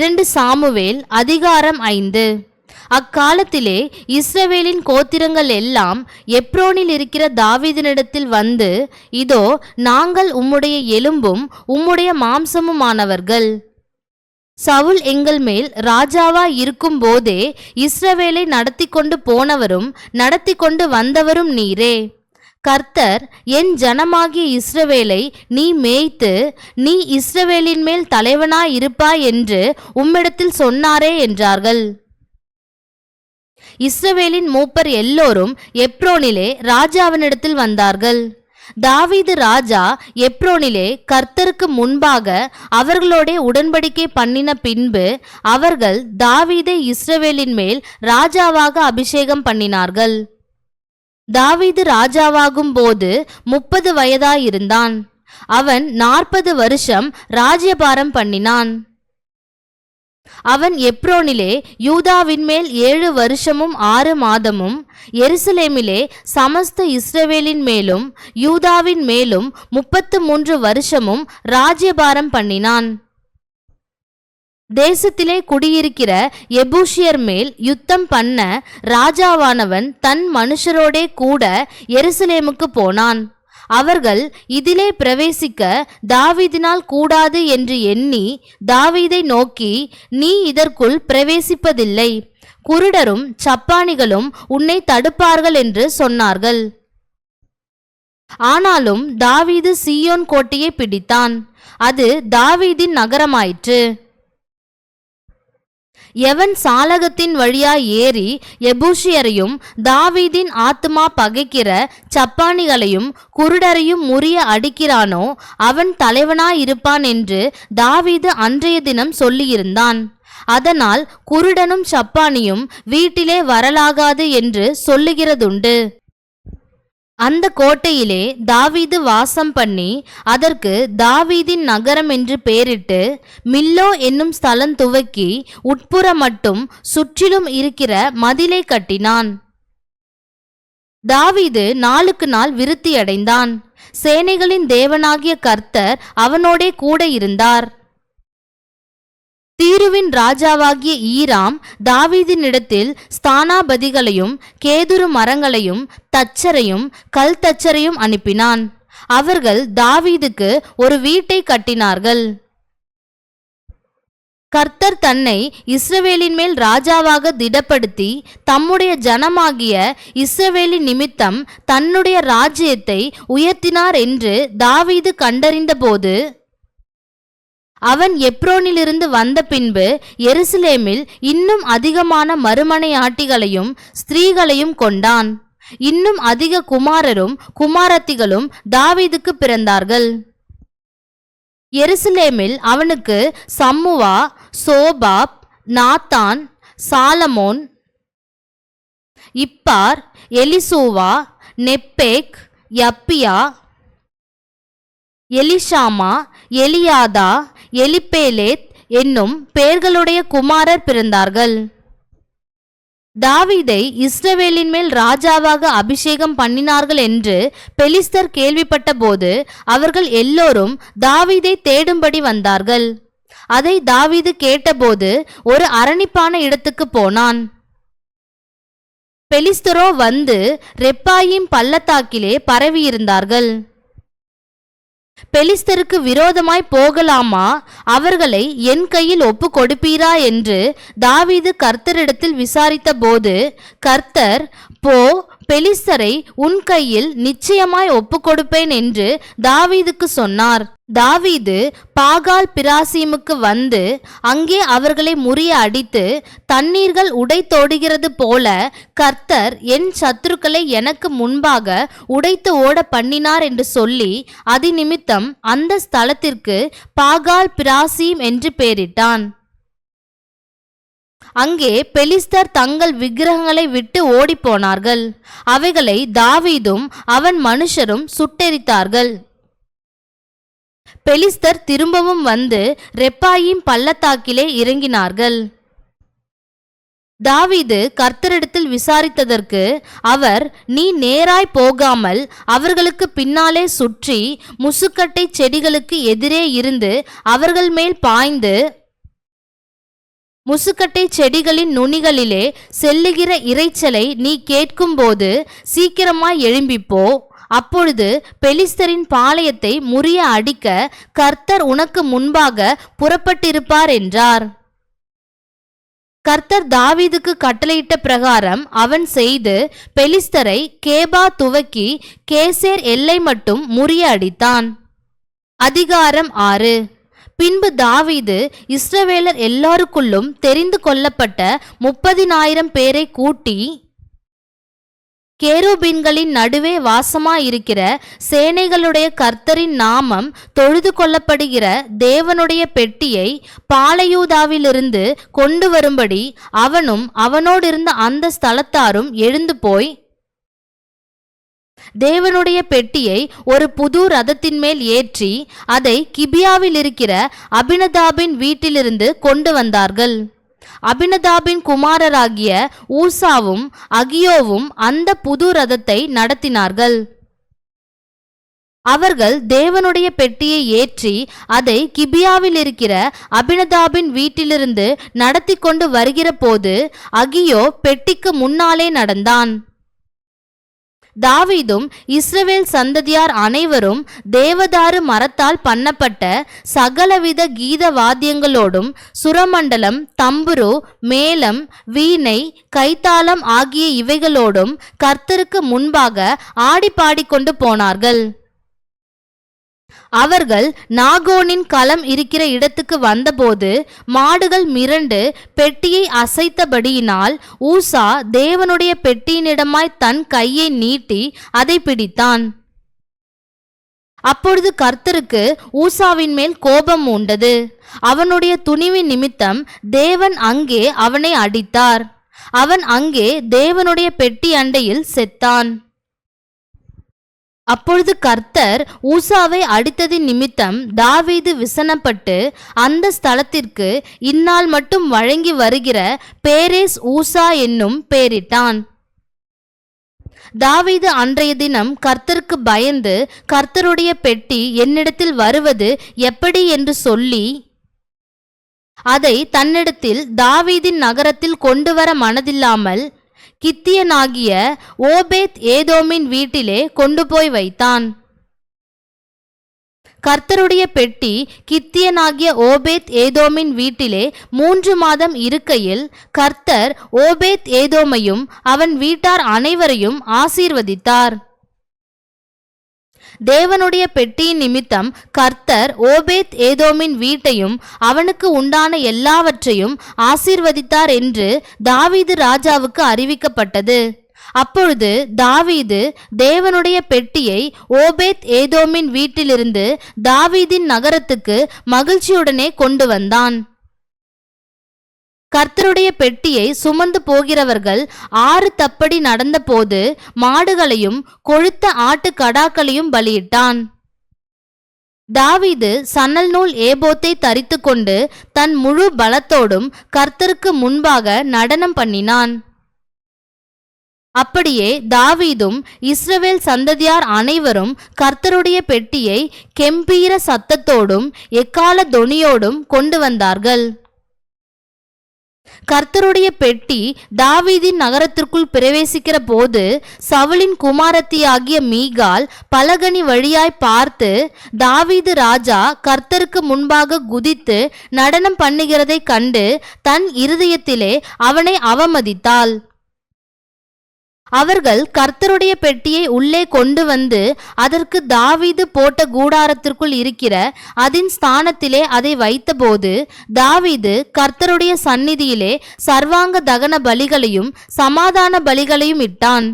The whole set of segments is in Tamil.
இரண்டு சாமுவேல் அதிகாரம் ஐந்து. அக்காலத்திலே இஸ்ரவேலின் கோத்திரங்கள் எல்லாம் எப்ரோனில் இருக்கிற தாவீதினிடத்தில் வந்து இதோ நாங்கள் உம்முடைய எலும்பும் உம்முடைய மாம்சமுமானவர்கள். சவுல் எங்கள் மேல் ராஜாவா இருக்கும் போதே இஸ்ரவேலை நடத்தி கொண்டு போனவரும் நடத்தி கொண்டு வந்தவரும் நீரே. கர்த்தர் என் ஜனமாகிய இஸ்ரவேலை நீ மேய்த்து நீ இஸ்ரவேலின் மேல் தலைவனாயிருப்பாய் என்று உம்மிடத்தில் சொன்னாரே என்றார்கள். இஸ்ரவேலின் மூப்பர் எல்லோரும் எப்ரோனிலே ராஜாவினிடத்தில் வந்தார்கள். தாவீது ராஜா எப்ரோனிலே கர்த்தருக்கு முன்பாக அவர்களோடே உடன்படிக்கை பண்ணின பின்பு அவர்கள் தாவீதை இஸ்ரவேலின் மேல் ராஜாவாக அபிஷேகம் பண்ணினார்கள். தாவீது ராஜாவாகும் போது முப்பது வயதாயிருந்தான். அவன் நாற்பது வருஷம் ராஜ்யபாரம் பண்ணினான். அவன் எப்ரோனிலே யூதாவின் மேல் ஏழு வருஷமும் ஆறு மாதமும் எருசலேமிலே சமஸ்த இஸ்ரவேலின் மேலும் யூதாவின் மேலும் முப்பத்து மூன்று வருஷமும் ராஜ்யபாரம் பண்ணினான். தேசத்திலே குடியிருக்கிற எபூஷியர் மேல் யுத்தம் பண்ண ராஜாவானவன் தன் மனுஷரோடே கூட எருசலேமுக்கு போனான். அவர்கள் இதிலே பிரவேசிக்க தாவீதினால் கூடாது என்று எண்ணி தாவீதை நோக்கி நீ இதற்குள் பிரவேசிப்பதில்லை. குருடரும் சப்பானிகளும் உன்னை தடுப்பார்கள் என்று சொன்னார்கள். ஆனாலும் தாவீது சீயோன் கோட்டையை பிடித்தான். அது தாவீதின் நகரமாயிற்று. எவன் சாலகத்தின் வழியாய் ஏறி எபூஷியரையும் தாவீதின் ஆத்மா பகைக்கிற சப்பானிகளையும் குருடரையும் முறிய அடிக்கிறானோ அவன் தலைவனாயிருப்பான் என்று தாவீது அன்றைய தினம் சொல்லியிருந்தான். அதனால் குருடனும் சப்பானியும் வீட்டிலே வரலாகாது என்று சொல்லுகிறதுண்டு. அந்த கோட்டையிலே தாவீது வாசம் பண்ணி அதற்கு தாவீதின் நகரம் என்று பெயரிட்டு மில்லோ என்னும் ஸ்தலம் துவக்கி உட்புற மட்டும் சுற்றிலும் இருக்கிற மதிலை கட்டினான். தாவீது நாளுக்கு நாள் விருத்தியடைந்தான். சேனைகளின் தேவனாகிய கர்த்தர் அவனோடே கூட இருந்தார். தீருவின் ராஜாவாகிய ஈராம் தாவீதினிடத்தில் ஸ்தானாபதிகளையும் கேதுரு மரங்களையும் தச்சரையும் கல் தச்சரையும் அனுப்பினான். அவர்கள் தாவீதுக்கு ஒரு வீட்டை கட்டினார்கள். கர்த்தர் தன்னை இஸ்ரவேலின் மேல் ராஜாவாக திடப்படுத்தி தம்முடைய ஜனமாகிய இஸ்ரவேலின் நிமித்தம் தன்னுடைய ராஜ்யத்தை உயர்த்தினார் என்று தாவீது கண்டறிந்தபோது அவன் எப்ரோனிலிருந்து வந்த பின்பு எருசலேமில் இன்னும் அதிகமான மறுமனையாட்டிகளையும் ஸ்திரீகளையும் கொண்டான். இன்னும் அதிக குமாரரும் குமாரத்திகளும் தாவீதுக்கு பிறந்தார்கள். எருசலேமில் அவனுக்கு Shammua Shobab Nathan Solomon Ibhar Elishua Nepheg Japhia Elishama Eliada Eliphelet என்னும் பெயர்களுடைய குமாரர் பிறந்தார்கள். தாவீதை இஸ்ரவேலின் மேல் ராஜாவாக அபிஷேகம் பண்ணினார்கள் என்று பெலிஸ்தர் கேள்விப்பட்டபோது அவர்கள் எல்லோரும் தாவீதை தேடும்படி வந்தார்கள். அதை தாவீது கேட்டபோது ஒரு அரணிப்பான இடத்துக்கு போனான். பெலிஸ்தரோ வந்து ரெப்பாயின் பள்ளத்தாக்கிலே பரவியிருந்தார்கள். பெலிஸ்தருக்கு விரோதமாய் போகலாமா? அவர்களை என் கையில் ஒப்பு கொடுப்பீரா என்று தாவீது கர்த்தரிடத்தில் விசாரித்த போது கர்த்தர் போ பெலிஸ்தரை உன் கையில் நிச்சயமாய் ஒப்புக்கொடுப்பேன் என்று தாவீதுக்கு சொன்னார். தாவீது பாகால் பிராசீமுக்கு வந்து அங்கே அவர்களை முறிய அடித்து தண்ணீர்கள் உடைத்தோடுகிறது போல கர்த்தர் என் சத்துருக்களை எனக்கு முன்பாக உடைத்து ஓட பண்ணினார் என்று சொல்லி அதிநிமித்தம் அந்த ஸ்தலத்திற்கு பாகால் பிராசீம் என்று பெயரிட்டான். அங்கே பெலிஸ்தர் தங்கள் விக்கிரகங்களை விட்டு ஓடிப்போனார்கள். அவைகளை தாவீதும் அவன் மனுஷரும் சுட்டெரித்தார்கள். பெலிஸ்தர் திரும்பவும் வந்து ரெப்பாயின் பள்ளத்தாக்கிலே இறங்கினார்கள். தாவீது கர்த்தரிடத்தில் விசாரித்ததற்கு அவர் நீ நேராய் போகாமல் அவர்களுக்கு பின்னாலே சுற்றி முசுக்கட்டை செடிகளுக்கு எதிரே இருந்து அவர்கள் மேல் பாய்ந்து முசுக்கட்டை செடிகளின் நுனிகளிலே செல்லுகிற இரைச்சலை நீ கேட்கும்போது சீக்கிரமாய் எழும்பிப்போ. அப்பொழுது பெலிஸ்தரின் பாளையத்தை முறிய அடிக்க கர்த்தர் உனக்கு முன்பாக புறப்பட்டிருப்பார் என்றார். கர்த்தர் தாவீதுக்கு கட்டளையிட்ட பிரகாரம் அவன் செய்து பெலிஸ்தரை கேபா துவக்கி கேசேர் எல்லை மட்டும் முறிய அடித்தான். அதிகாரம் ஆறு. பின்பு தாவீது இஸ்ரவேலர் எல்லாருக்குள்ளும் தெரிந்து கொள்ளப்பட்ட முப்பதினாயிரம் பேரை கூட்டி கேருபீன்களின் நடுவே வாசமாயிருக்கிற சேனைகளுடைய கர்த்தரின் நாமம் தொழுது கொள்ளப்படுகிற தேவனுடைய பெட்டியை பாலையூதாவிலிருந்து கொண்டு வரும்படி அவனும் அவனோடிருந்த அந்த ஸ்தலத்தாரும் எழுந்து போய் தேவனுடைய பெட்டியை ஒரு புது ரதத்தின் மேல் ஏற்றி அதை கிபியாவில் இருக்கிற அபினதாபின் வீட்டிலிருந்து கொண்டு வந்தார்கள். அபினதாபின் குமாரராகிய ஊசாவும் அகியோவும் அந்த புது ரதத்தை நடத்தினார்கள். அவர்கள் தேவனுடைய பெட்டியை ஏற்றி அதை கிபியாவில் இருக்கிற அபினதாபின் வீட்டிலிருந்து நடத்தி கொண்டு வருகிற போது அகியோ பெட்டிக்கு முன்னாலே நடந்தான். தாவீதும் இஸ்ரவேல் சந்ததியார் அனைவரும் தேவதாரு மரத்தால் பண்ணப்பட்ட சகலவித கீத வாத்தியங்களோடும் சுரமண்டலம் தம்புரு மேளம் வீணை கைத்தாளம் ஆகிய இவைகளோடும் கர்த்தருக்கு முன்பாக ஆடி பாடிக்கொண்டு போனார்கள். அவர்கள் நாகோனின் களம் இருக்கிற இடத்துக்கு வந்தபோது மாடுகள் மிரண்டு பெட்டியை அசைத்தபடியினால் ஊசா தேவனுடைய பெட்டியினிடமாய் தன் கையை நீட்டி அதை பிடித்தான். அப்பொழுது கர்த்தருக்கு ஊசாவின் மேல் கோபம் உண்டது அவனுடைய துணிவின் நிமித்தம் தேவன் அங்கே அவனை அடித்தார். அவன் அங்கே தேவனுடைய பெட்டி அண்டையில் செத்தான். அப்பொழுது கர்த்தர் ஊசாவை அடித்ததின் நிமித்தம் தாவீது விசனப்பட்டு அந்த ஸ்தலத்திற்கு இந்நாள் மட்டும் வழங்கி வருகிற பேரேஸ் ஊசா என்னும் பெயரிட்டான் தாவீது அன்றைய தினம் கர்த்தருக்கு பயந்து கர்த்தருடைய பெட்டி என்னிடத்தில் வருவது எப்படி என்று சொல்லி அதை தன்னிடத்தில் தாவீதின் நகரத்தில் கொண்டு வர மனதில்லாமல் கித்தியனாகிய ஓபேத் ஏதோமின் வீட்டிலே கொண்டு போய் வைத்தான். கர்த்தருடைய பெட்டி கித்தியனாகிய ஓபேத் ஏதோமின் வீட்டிலே மூன்று மாதம் இருக்கையில் கர்த்தர் ஓபேத் ஏதோமையும் அவன் வீட்டார் அனைவரையும் ஆசீர்வதித்தார். தேவனுடைய பெட்டியின் நிமித்தம் கர்த்தர் ஓபேத் ஏதோமின் வீட்டையும் அவனுக்கு உண்டான எல்லாவற்றையும் ஆசீர்வதித்தார் என்று தாவீது ராஜாவுக்கு அறிவிக்கப்பட்டது. அப்பொழுது தாவீது தேவனுடைய பெட்டியை ஓபேத் ஏதோமின் வீட்டிலிருந்து தாவீதின் நகரத்துக்கு மகிழ்ச்சியுடனே கொண்டு வந்தான். கர்த்தருடைய பெட்டியை சுமந்து போகிறவர்கள் ஆறு தப்படி நடந்தபோது மாடுகளையும் கொழுத்த ஆட்டு கடாக்களையும் பலியிட்டான். தாவீது சன்னல் நூல் ஏபோத்தை தரித்து கொண்டு தன் முழு பலத்தோடும் கர்த்தருக்கு முன்பாக நடனம் பண்ணினான். அப்படியே தாவீதும் இஸ்ரவேல் சந்ததியார் அனைவரும் கர்த்தருடைய பெட்டியை கெம்பீர சத்தத்தோடும் எக்கால தொனியோடும் கொண்டு வந்தார்கள். கர்த்தருடைய பெட்டி தாவீதின் நகரத்திற்குள் பிரவேசிக்கிற போது சவுலின் குமாரத்தியாகிய மீகால் பலகனி வழியாய் பார்த்து தாவீது ராஜா கர்த்தருக்கு முன்பாக குதித்து நடனம் பண்ணுகிறதைக் கண்டு தன் இருதயத்திலே அவனை அவமதித்தாள். அவர்கள் கர்த்தருடைய பெட்டியை உள்ளே கொண்டு வந்து அதற்கு தாவீது போட்ட கூடாரத்திற்குள் இருக்கிற அதன் ஸ்தானத்திலே அதை வைத்தபோது தாவீது கர்த்தருடைய சந்நிதியிலே சர்வாங்க தகன பலிகளையும் சமாதான பலிகளையும் இட்டான்.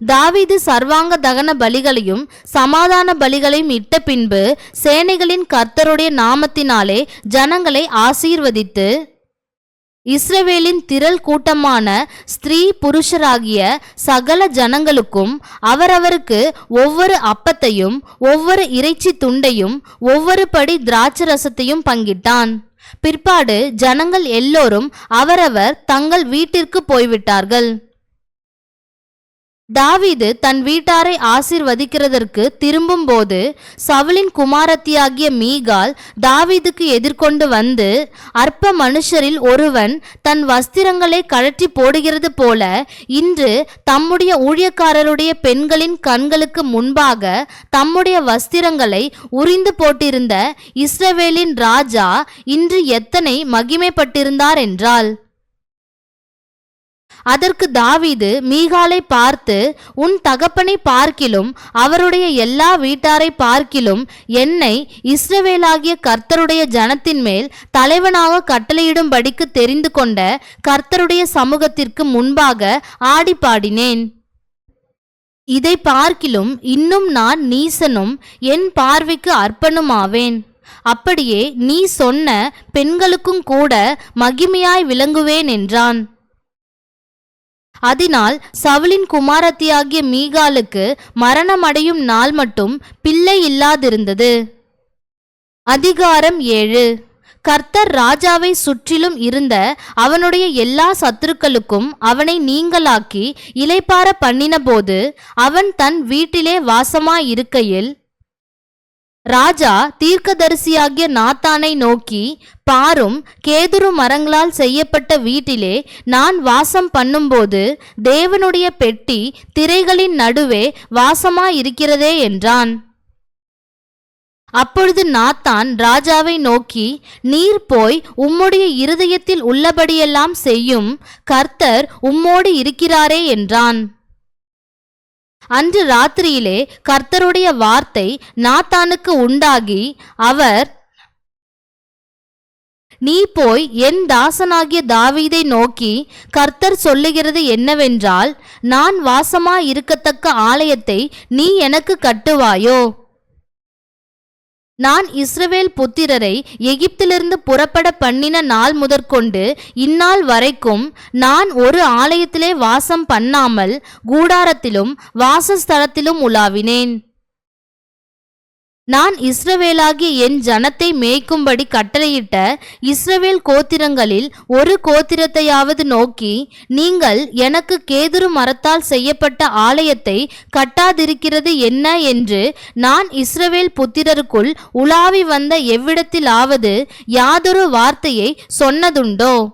தாவீது சர்வாங்க தகன பலிகளையும் சமாதான பலிகளையும் இட்ட பின்பு சேனைகளின் கர்த்தருடைய நாமத்தினாலே ஜனங்களை ஆசீர்வதித்து இஸ்ரவேலின் திரள் கூட்டமான ஸ்திரீ புருஷராகிய சகல ஜனங்களுக்கும் அவரவருக்கு ஒவ்வொரு அப்பத்தையும் ஒவ்வொரு இறைச்சி துண்டையும் ஒவ்வொரு படி திராட்சரசத்தையும் பங்கிட்டான். பிற்பாடு ஜனங்கள் எல்லோரும் அவரவர் தங்கள் வீட்டிற்கு போய்விட்டார்கள். தாவீது தன் வீட்டாரை ஆசிர்வதிக்கிறதற்கு திரும்பும்போது சவுலின் குமாரத்தியாகிய மீகால் தாவீதுக்கு எதிர்கொண்டு வந்து அற்ப மனுஷரில் ஒருவன் தன் வஸ்திரங்களை கழற்றி போடுகிறது போல இன்று தம்முடைய ஊழியக்காரருடைய பெண்களின் கண்களுக்கு முன்பாக தம்முடைய வஸ்திரங்களை உரிந்து போட்டிருந்த இஸ்ரவேலின் ராஜா இன்று எத்தனை மகிமைப்பட்டிருந்தார் என்றாள். அதற்கு தாவீது மீகாலை பார்த்து உன் தகப்பனை பார்க்கிலும் அவருடைய எல்லா வீட்டாரை பார்க்கிலும் என்னை இஸ்ரவேலாகிய கர்த்தருடைய ஜனத்தின் மேல் தலைவனாக கட்டளையிடும்படிக்கு தெரிந்து கொண்ட கர்த்தருடைய சமூகத்திற்கு முன்பாக ஆடி பாடினேன் இதை பார்க்கிலும் இன்னும் நான் நீசனும் என் பார்வைக்கு அர்ப்பணுமாவேன் அப்படியே நீ சொன்ன பெண்களுக்கும் கூட மகிமையாய் விளங்குவேன் என்றான். அதனால் சவுலின் குமாரத்தியாகிய மீகாலுக்கு மரணமடையும் நாள் மட்டும் பிள்ளை இல்லாதிருந்தது அதிகாரம் ஏழு கர்த்தர் ராஜாவை சுற்றிலும் இருந்த அவனுடைய எல்லா சத்துருக்களுக்கும் அவனை நீங்களாக்கி இலைப்பார பண்ணினபோது அவன் தன் வீட்டிலே வாசமாயிருக்கையில் ராஜா தீர்க்கதரிசியாகிய நாத்தானை நோக்கி பாரும் கேதுரு மரங்களால் செய்யப்பட்ட வீட்டிலே நான் வாசம் பண்ணும்போது தேவனுடைய பெட்டி திரைகளின் நடுவே வாசமாயிருக்கிறதே என்றான். அப்பொழுது நாத்தான் ராஜாவை நோக்கி நீர் போய் உம்முடைய இருதயத்தில் உள்ளபடியெல்லாம் செய்யும் கர்த்தர் உம்மோடு இருக்கிறாரே என்றான். அன்று ராத்திரியிலே கர்த்தருடைய வார்த்தை நாத்தானுக்கு உண்டாகி அவர் நீ போய் என் தாசனாகிய தாவீதை நோக்கி கர்த்தர் சொல்லுகிறது என்னவென்றால் நான் வாசமாயிருக்கத்தக்க ஆலயத்தை நீ எனக்கு கட்டுவாயோ? நான் இஸ்ரவேல் புத்திரரை எகிப்திலிருந்து புறப்பட பண்ணின நாள் முதற்கொண்டு இந்நாள் வரைக்கும் நான் ஒரு ஆலயத்திலே வாசம் பண்ணாமல் கூடாரத்திலும் வாசஸ்தலத்திலும் உலாவினேன். நான் இஸ்ரவேலாகிய என் ஜனத்தை மேய்க்கும்படி கட்டளையிட்ட இஸ்ரவேல் கோத்திரங்களில் ஒரு கோத்திரத்தையாவது நோக்கி நீங்கள் எனக்கு கேதுரு மரத்தால் செய்யப்பட்ட ஆலயத்தை கட்டாதிருக்கிறது என்ன என்று நான் இஸ்ரவேல் புத்திரருக்குள் உலாவி வந்த எவ்விடத்திலாவது யாதொரு வார்த்தையை சொன்னதுண்டோ?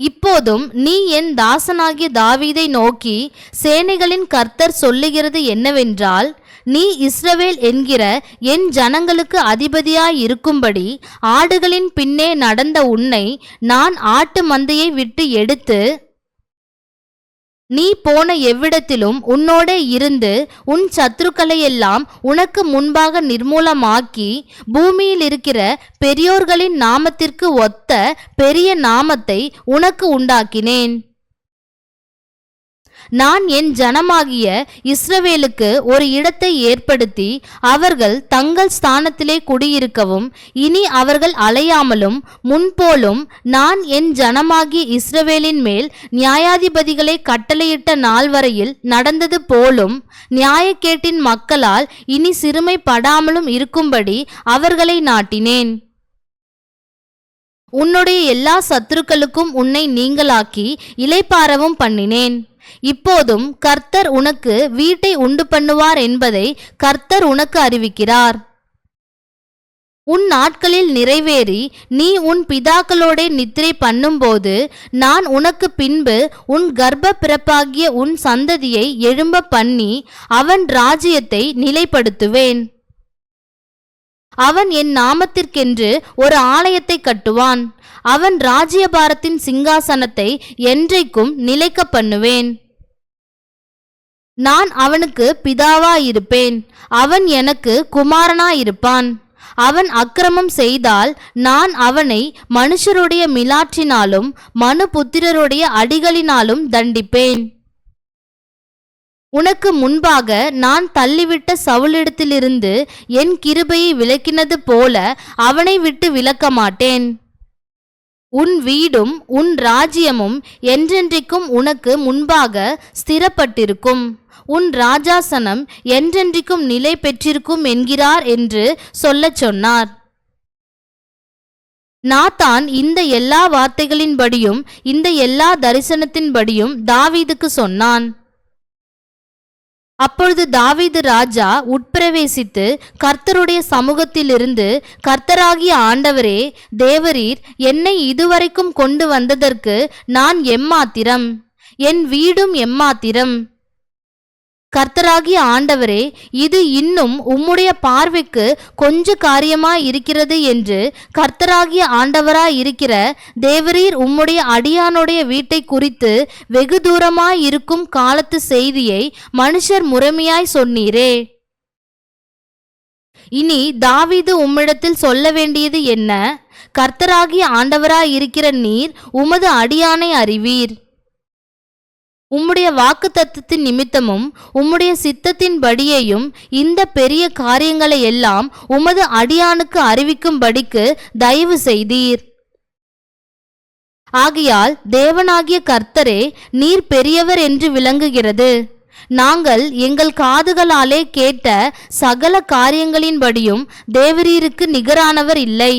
இப்போதும் நீ என் தாசனாகிய தாவீதை நோக்கி சேனைகளின் கர்த்தர் சொல்லுகிறது என்னவென்றால் நீ இஸ்ரவேல் என்கிற என் ஜனங்களுக்கு அதிபதியாய் இருக்கும்படி ஆடுகளின் பின்னே நடந்த உன்னை நான் ஆட்டு மந்தையை விட்டு எடுத்து நீ போன எவ்விடத்திலும் உன்னோடே இருந்து உன் சத்துருக்களையெல்லாம் உனக்கு முன்பாக நிர்மூலமாக்கி பூமியில் இருக்கிற பெரியோர்களின் நாமத்திற்கு ஒத்த பெரிய நாமத்தை உனக்கு உண்டாக்கினேன். நான் என் ஜனமாகிய இஸ்ரவேலுக்கு ஒரு இடத்தை ஏற்படுத்தி அவர்கள் தங்கள் ஸ்தானத்திலே குடியிருக்கவும் இனி அவர்கள் அலையாமலும் முன்போலும் நான் என் ஜனமாகிய இஸ்ரவேலின் மேல் நியாயாதிபதிகளை கட்டளையிட்ட நாள் வரையில் நடந்தது போலும் நியாயக்கேட்டின் மக்களால் இனி சிறுமைப்படாமலும் இருக்கும்படி அவர்களை நாட்டினேன். உன்னுடைய எல்லா சத்துருக்களுக்கும் உன்னை நீங்களாக்கி இலைப்பாரவும் பண்ணினேன். இப்போதும் கர்த்தர் உனக்கு வீட்டை உண்டு பண்ணுவார் என்பதை கர்த்தர் உனக்கு அறிவிக்கிறார். உன் நாட்களில் நிறைவேறி நீ உன் பிதாக்களோட நித்திரை பண்ணும்போது நான் உனக்கு பின்பு உன் கர்ப்ப பிறப்பாகிய உன் சந்ததியை எழும்ப பண்ணி அவன் ராஜ்யத்தை நிலைப்படுத்துவேன். அவன் என் நாமத்திற்கென்று ஒரு ஆலயத்தை கட்டுவான். அவன் ராஜ்யபாரத்தின் சிங்காசனத்தை என்றைக்கும் நிலைக்க பண்ணுவேன். நான் அவனுக்கு பிதாவாயிருப்பேன். அவன் எனக்கு குமாரனாயிருப்பான். அவன் அக்கிரமம் செய்தால் நான் அவனை மனுஷருடைய மிலாற்றினாலும் மனு புத்திரருடைய அடிகளினாலும் தண்டிப்பேன். உனக்கு முன்பாக நான் தள்ளிவிட்ட சவுளிடத்திலிருந்து என் கிருபையை விலக்கினது போல அவனை விட்டு விலக்க மாட்டேன் உன் வீடும் உன் ராஜ்யமும் என்றென்றைக்கும் உனக்கு முன்பாக ஸ்திரப்பட்டிருக்கும். உன் ராஜாசனம் என்றென்றைக்கும் நிலை பெற்றிருக்கும் என்கிறார் என்று சொல்லச் சொன்னார். நாத்தான் இந்த எல்லா வார்த்தைகளின்படியும் இந்த எல்லா தரிசனத்தின்படியும் தாவீதுக்கு சொன்னான். அப்பொழுது தாவீது ராஜா உட்பிரவேசித்து கர்த்தருடைய சமூகத்திலிருந்து கர்த்தராகிய ஆண்டவரே தேவரீர் என்னை இதுவரைக்கும் கொண்டு வந்ததற்கு நான் எம்மாத்திரம்? என் வீடும் எம்மாத்திரம்? கர்த்தராகிய ஆண்டவரே இது இன்னும் உம்முடைய பார்வைக்கு கொஞ்ச காரியமாய் இருக்கிறது என்று கர்த்தராகிய ஆண்டவராய் இருக்கிற தேவரீர் உம்முடைய அடியானுடைய வீட்டை குறித்து வெகு தூரமாய் இருக்கும் காலத்து செய்தியை மனுஷர் முறைமையாய் சொன்னீரே. இனி தாவீது உம்மிடத்தில் சொல்ல வேண்டியது என்ன? கர்த்தராகிய ஆண்டவராய் இருக்கிற நீர் உமது அடியானை அறிவீர். உம்முடைய வாக்கு தத்துவத்தின் நிமித்தமும் உம்முடைய சித்தத்தின்படியேயும் இந்த பெரிய காரியங்களை எல்லாம் உமது அடியானுக்கு அறிவிக்கும்படிக்கு தயவு செய்தீர். ஆகையால் தேவனாகிய கர்த்தரே நீர் பெரியவர் என்று விளங்குகிறது. நாங்கள் எங்கள் காதுகளாலே கேட்ட சகல காரியங்களின்படியும் தேவரீருக்கு நிகரானவர் இல்லை.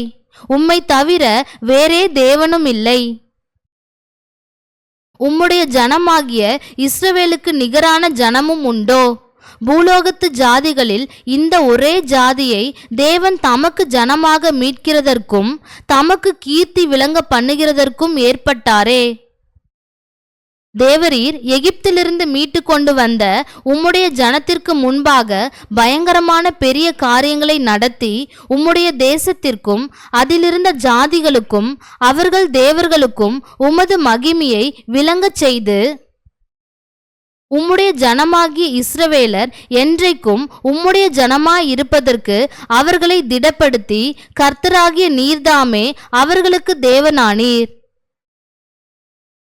உம்மை தவிர வேறே தேவனும் இல்லை. உம்முடைய ஜனமாகிய இஸ்ரவேலுக்கு நிகரான ஜனமும் உண்டோ? பூலோகத்து ஜாதிகளில் இந்த ஒரே ஜாதியை தேவன் தமக்கு ஜனமாக மீட்கிறதற்கும் தமக்கு கீர்த்தி விளங்க பண்ணுகிறதற்கும் ஏற்பட்டாரே. தேவரீர் எகிப்திலிருந்து மீட்டு கொண்டு வந்த உம்முடைய ஜனத்திற்கு முன்பாக பயங்கரமான பெரிய காரியங்களை நடத்தி உம்முடைய தேசத்திற்கும் அதிலிருந்த ஜாதிகளுக்கும் அவர்கள் தேவர்களுக்கும் உமது மகிமையை விளங்கச் செய்து உம்முடைய ஜனமாகிய இஸ்ரவேலர் என்றைக்கும் உம்முடைய ஜனமாய் இருப்பதற்கு அவர்களை திடப்படுத்தி கர்த்தராகிய நீர்தாமே அவர்களுக்கு தேவனானீர்.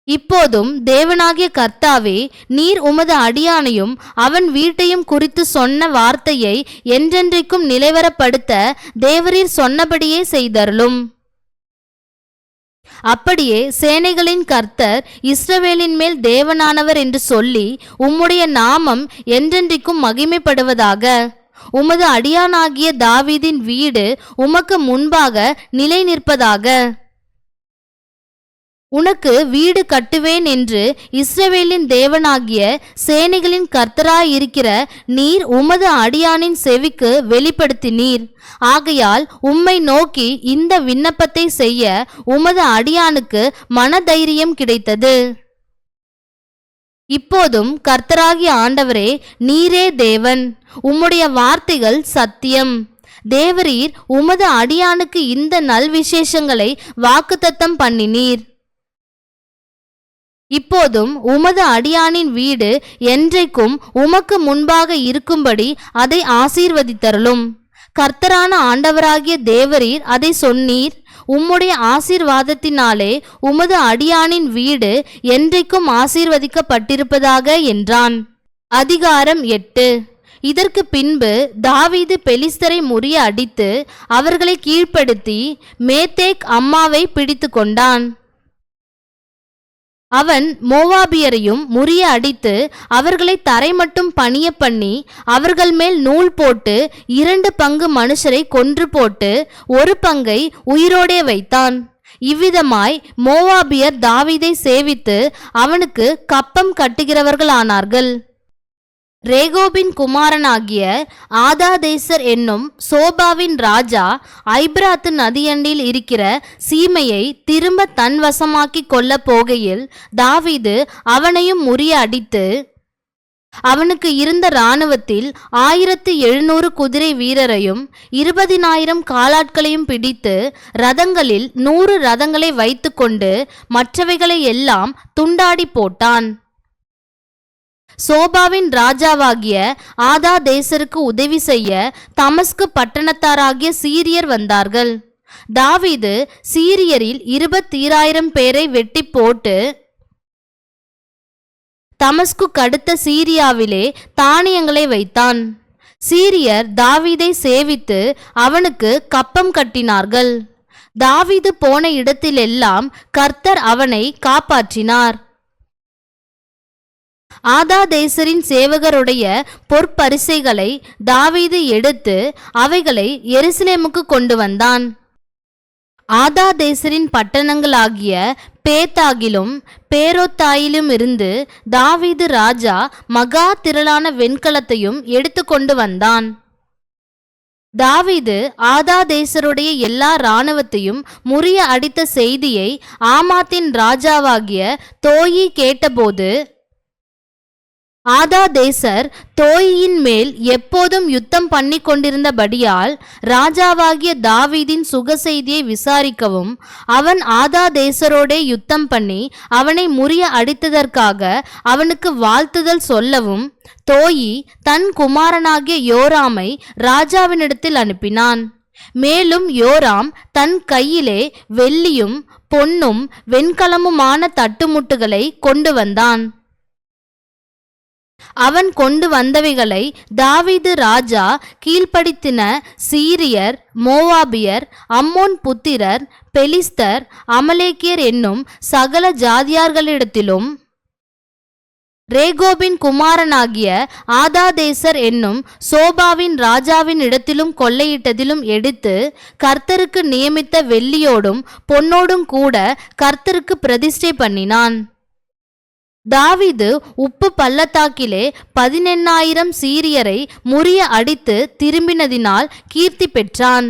இப்போதும் தேவனாகிய கர்த்தாவே நீர் உமது அடியானையும் அவன் வீட்டையும் குறித்து சொன்ன வார்த்தையை என்றென்றைக்கும் நிலைவரப்படுத்த தேவரீர் சொன்னபடியே செய்தருளும். அப்படியே சேனைகளின் கர்த்தர் இஸ்ரவேலின் மேல் தேவனானவர் என்று சொல்லி உம்முடைய நாமம் என்றென்றைக்கும் மகிமைப்படுவதாக. உமது அடியானாகிய தாவீதின் வீடு உமக்கு முன்பாக நிலை நிற்பதாக உனக்கு வீடு கட்டுவேன் என்று இஸ்ரவேலின் தேவனாகிய சேனைகளின் கர்த்தராயிருக்கிற நீர் உமது அடியானின் செவிக்கு வெளிப்படுத்தினீர். ஆகையால் உம்மை நோக்கி இந்த விண்ணப்பத்தை செய்ய உமது அடியானுக்கு மனதைரியம் கிடைத்தது. இப்போதும் கர்த்தராகிய ஆண்டவரே நீரே தேவன். உம்முடைய வார்த்தைகள் சத்தியம். தேவரீர் உமது அடியானுக்கு இந்த நல்விசேஷங்களை வாக்குத்தத்தம் பண்ணினீர். இப்போதும் உமது அடியானின் வீடு என்றைக்கும் உமக்கு முன்பாக இருக்கும்படி அதை ஆசீர்வதித்தருளும். கர்த்தரான ஆண்டவராகிய தேவரீர் அதை சொன்னீர். உம்முடைய ஆசீர்வாதத்தினாலே உமது அடியானின் வீடு என்றைக்கும் ஆசீர்வதிக்கப்பட்டிருப்பதாக என்றான். அதிகாரம் எட்டு. இதற்கு பின்பு தாவீது பெலிஸ்தரை முறிய அடித்து அவர்களை கீழ்ப்படுத்தி மேத்தேக் அம்மாவை பிடித்து கொண்டான் அவன் மோவாபியரையும் முறிய அடித்து அவர்களை தரை மட்டும் பணிய பண்ணி அவர்கள் மேல் நூல் போட்டு இரண்டு பங்கு மனுஷரை கொன்று போட்டு ஒரு பங்கை உயிரோடே வைத்தான். இவ்விதமாய் மோவாபியர் தாவீதை சேவித்து அவனுக்கு கப்பம் கட்டுகிறவர்களானார்கள். ரேகோபின் குமாரனாகிய ஆதாதேசர் என்னும் சோபாவின் ராஜா ஐப்ராத்து நதியண்டில் இருக்கிற சீமையை திரும்ப தன் வசமாக்கி கொள்ளப் போகையில் தாவீது அவனையும் முறிய அடித்து அவனுக்கு இருந்த இராணுவத்தில் ஆயிரத்து எழுநூறு குதிரை வீரரையும் இருபதினாயிரம் காலாட்களையும் பிடித்து ரதங்களில் நூறு ரதங்களை வைத்துக்கொண்டு மற்றவைகளை எல்லாம் துண்டாடி போட்டான். சோபாவின் ராஜாவாகிய ஆதா தேசருக்கு உதவி செய்ய தமஸ்கு பட்டணத்தாராகிய சீரியர் வந்தார்கள். தாவீது சீரியரில் இருபத்தீராயிரம் பேரை வெட்டி போட்டு தமஸ்கு கடுத்த சீரியாவிலே தானியங்களை வைத்தான். சீரியர் தாவீதை சேவித்து அவனுக்கு கப்பம் கட்டினார்கள். தாவீது போன இடத்திலெல்லாம் கர்த்தர் அவனை காப்பாற்றினார். ஆதாதேசரின் சேவகருடைய பொற்பரிசைகளை தாவீது எடுத்து அவைகளை எருசலேமுக்கு கொண்டு வந்தான். ஆதாதேசரின் பட்டணங்களாகிய பேத்தாகிலும் பேரோத்தாயிலும் இருந்து தாவீது ராஜா மகா திரளான வெண்கலத்தையும் எடுத்து கொண்டு வந்தான். தாவீது ஆதாதேசருடைய எல்லா இராணுவத்தையும் முறிய அடித்த செய்தியை ஆமாத்தின் ராஜாவாகிய தோயி கேட்டபோது ஆதாதேசர் தோயியின் மேல் எப்போதும் யுத்தம் பண்ணி கொண்டிருந்தபடியால் ராஜாவாகிய தாவீதின் சுகசெய்தியை விசாரிக்கவும் அவன் ஆதாதேசரோடே யுத்தம் பண்ணி அவனை முறிய அடித்ததற்காக அவனுக்கு வாழ்த்துதல் சொல்லவும் தோயி தன் குமாரனாகிய யோராமை ராஜாவினிடத்தில் அனுப்பினான். மேலும் யோராம் தன் கையிலே வெள்ளியும் பொன்னும் வெண்கலமுமான தட்டுமுட்டுகளை கொண்டு வந்தான். அவன் கொண்டு வந்தவைகளை தாவீது ராஜா கீழ்ப்படுத்தின சீரியர் மோவாபியர் அம்மோன் புத்திரர் பெலிஸ்தர் அமலேக்கியர் என்னும் சகல ஜாதியார்களிடத்திலும் ரேகோபின் குமாரனாகிய ஆதாதேசர் என்னும் சோபாவின் ராஜாவின் இடத்திலும் கொள்ளையிட்டதிலும் எடுத்து கர்த்தருக்கு நியமித்த வெள்ளியோடும் பொன்னோடும் கூட கர்த்தருக்கு பிரதிஷ்டை பண்ணினான். தாவிது உப்பு பள்ளத்தாக்கிலே பதினெண்ணாயிரம் சீரியரை முறிய அடித்து திரும்பினதினால் கீர்த்தி பெற்றான்.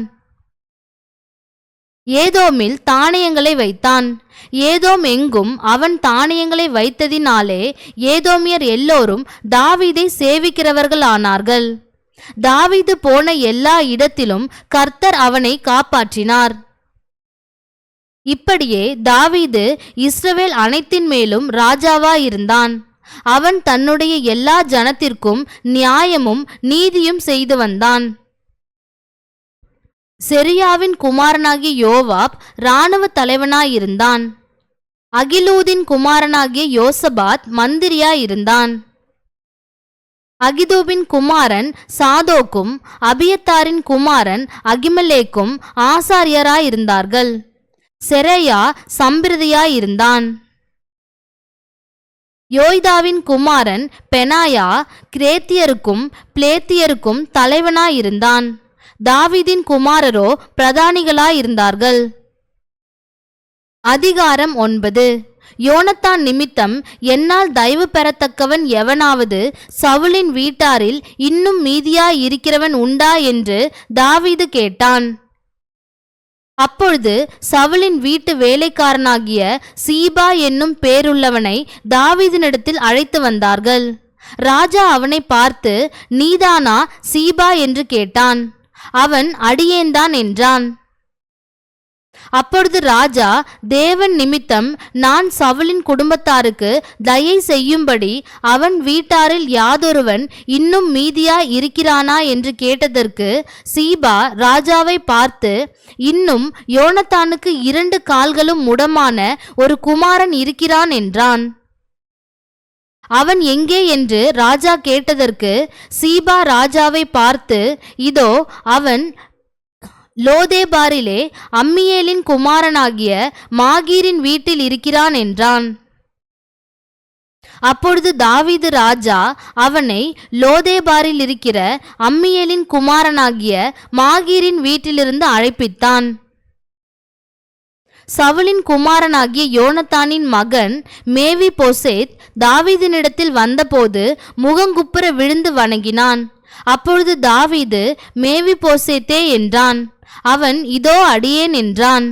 ஏதோமில் தானியங்களை வைத்தான். ஏதோம் எங்கும் அவன் தானியங்களை வைத்ததினாலே ஏதோமியர் எல்லோரும் தாவீதை சேவிக்கிறவர்கள் ஆனார்கள் தாவீது போன எல்லா இடத்திலும் கர்த்தர் அவனை காப்பாற்றினார். இப்படியே தாவீது இஸ்ரவேல் அனைத்தின் மேலும் ராஜாவாயிருந்தான். அவன் தன்னுடைய எல்லா ஜனத்திற்கும் நியாயமும் நீதியும் செய்து வந்தான். செரியாவின் குமாரனாகிய யோவாப் இராணுவ தலைவனாயிருந்தான். அகிலூதின் குமாரனாகிய யோசபாத் மந்திரியாயிருந்தான். அகிதோபின் குமாரன் சாதோக்கும் அபியத்தாரின் குமாரன் அகிமலேக்கும் ஆசாரியராயிருந்தார்கள். செரையா சம்பிரதியாயிருந்தான். யோய்தாவின் குமாரன் பெனாயா கிரேத்தியருக்கும் பிளேத்தியருக்கும் தலைவனாயிருந்தான். தாவீதின் குமாரரோ பிரதானிகளாயிருந்தார்கள். அதிகாரம் ஒன்பது. யோனத்தான் நிமித்தம் என்னால் தயவு பெறத்தக்கவன் எவனாவது சவுலின் வீட்டாரில் இன்னும் மீதியாயிருக்கிறவன் உண்டா என்று தாவீது கேட்டான். அப்பொழுது சவுலின் வீட்டு வேலைக்காரனாகிய சீபா என்னும் பேருள்ளவனை தாவீதினிடத்தில் அழைத்து வந்தார்கள். ராஜா அவனை பார்த்து நீதானா சீபா? என்று கேட்டான். அவன் அடியேன்தான் என்றான். அப்பொழுது ராஜா தேவன் நிமித்தம் நான் சவுலின் குடும்பத்தாருக்கு தயை செய்யும்படி அவன் வீட்டாரில் யாதொருவன் இன்னும் மீதியா இருக்கிறானா? என்று கேட்டதற்கு சீபா ராஜாவை பார்த்து இன்னும் யோனத்தானுக்கு இரண்டு கால்களும் முடமான ஒரு குமாரன் இருக்கிறான் என்றான். அவன் எங்கே? என்று ராஜா கேட்டதற்கு சீபா ராஜாவை பார்த்து இதோ அவன் லோதேபாரிலே அம்மியேலின் குமாரனாகிய மாகீரின் வீட்டில் இருக்கிறான் என்றான். அப்பொழுது தாவீது ராஜா அவனை லோதேபாரில் இருக்கிற அம்மியேலின் குமாரனாகிய மாகீரின் வீட்டிலிருந்து அழைப்பித்தான். சவுலின் குமாரனாகிய யோனத்தானின் மகன் மேவி போசேத் தாவீதினிடத்தில் வந்தபோது முகங்குப்புற விழுந்து வணங்கினான். அப்பொழுது தாவீது மேவி போசேத்தே என்றான். அவன் இதோ அடியேன் என்றான்.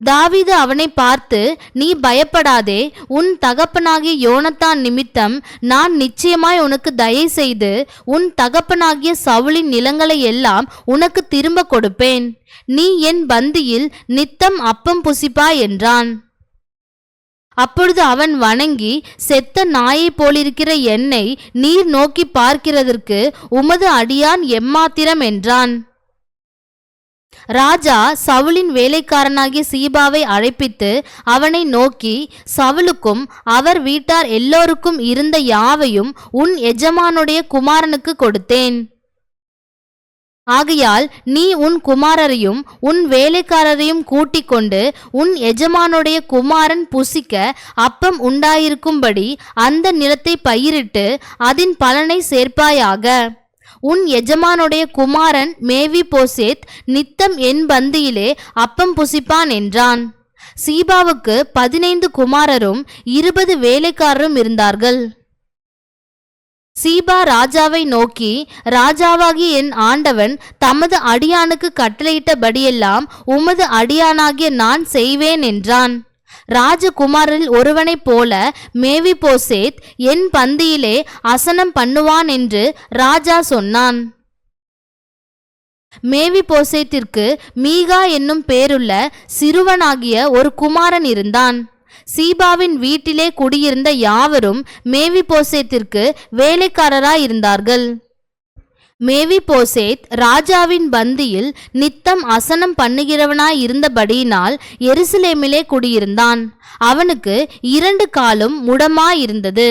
தாவீது அவனை பார்த்து நீ பயப்படாதே உன் தகப்பனாகிய யோனத்தான் நிமித்தம் நான் நிச்சயமாய் உனக்கு தயை செய்து உன் தகப்பனாகிய சவுளின் நிலங்களை எல்லாம் உனக்கு திரும்ப கொடுப்பேன். நீ என் பந்தியில் நித்தம் அப்பம் புசிப்பா என்றான். அப்பொழுது அவன் வணங்கி செத்த நாயைப் போலிருக்கிற என்னை நீர் நோக்கி பார்க்கிறதற்கு உமது அடியான் எம்மாத்திரம் என்றான். ராஜா சவுலின் வேலைக்காரனாகிய சீபாவை அழைப்பித்து அவனை நோக்கி சவுலுக்கும் அவர் வீட்டார் எல்லோருக்கும் இருந்த யாவையும் உன் எஜமானுடைய குமாரனுக்கு கொடுத்தேன். ஆகையால் நீ உன் குமாரரையும் உன் வேலைக்காரரையும் கூட்டிக் கொண்டு உன் எஜமானுடைய குமாரன் புசிக்க அப்பம் உண்டாயிருக்கும்படி அந்த நிலத்தை பயிரிட்டு அதன் பலனை சேர்ப்பாயாக. உன் எஜமானுடைய குமாரன் மேவி போசேத் நித்தம் என் பந்தியிலே அப்பம் புசிப்பான் என்றான். சீபாவுக்கு பதினைந்து குமாரரும் இருபது வேலைக்காரரும் இருந்தார்கள். சீபா ராஜாவை நோக்கி ராஜாவாகிய என் ஆண்டவன் தமது அடியானுக்கு கட்டளையிட்டபடியெல்லாம் உமது அடியானாகிய நான் செய்வேன் என்றான். ராஜகுமாரில் ஒருவனைப் போல மேவி போசேத் என் பந்தியிலே அசனம் பண்ணுவான் என்று ராஜா சொன்னான். மேவி போசேத்திற்கு மீகா என்னும் பேருள்ள சிறுவனாகிய ஒரு குமாரன் இருந்தான். சீபாவின் வீட்டிலே குடியிருந்த யாவரும் மேவி போசேத்திற்கு வேலைக்காரராயிருந்தார்கள். மேவி போசேத் ராஜாவின் பந்தியில் நித்தம் அசனம் பண்ணுகிறவனாய் இருந்தபடியினால் எருசலேமிலே குடியிருந்தான். அவனுக்கு இரண்டு காலும் முடமாயிருந்தது.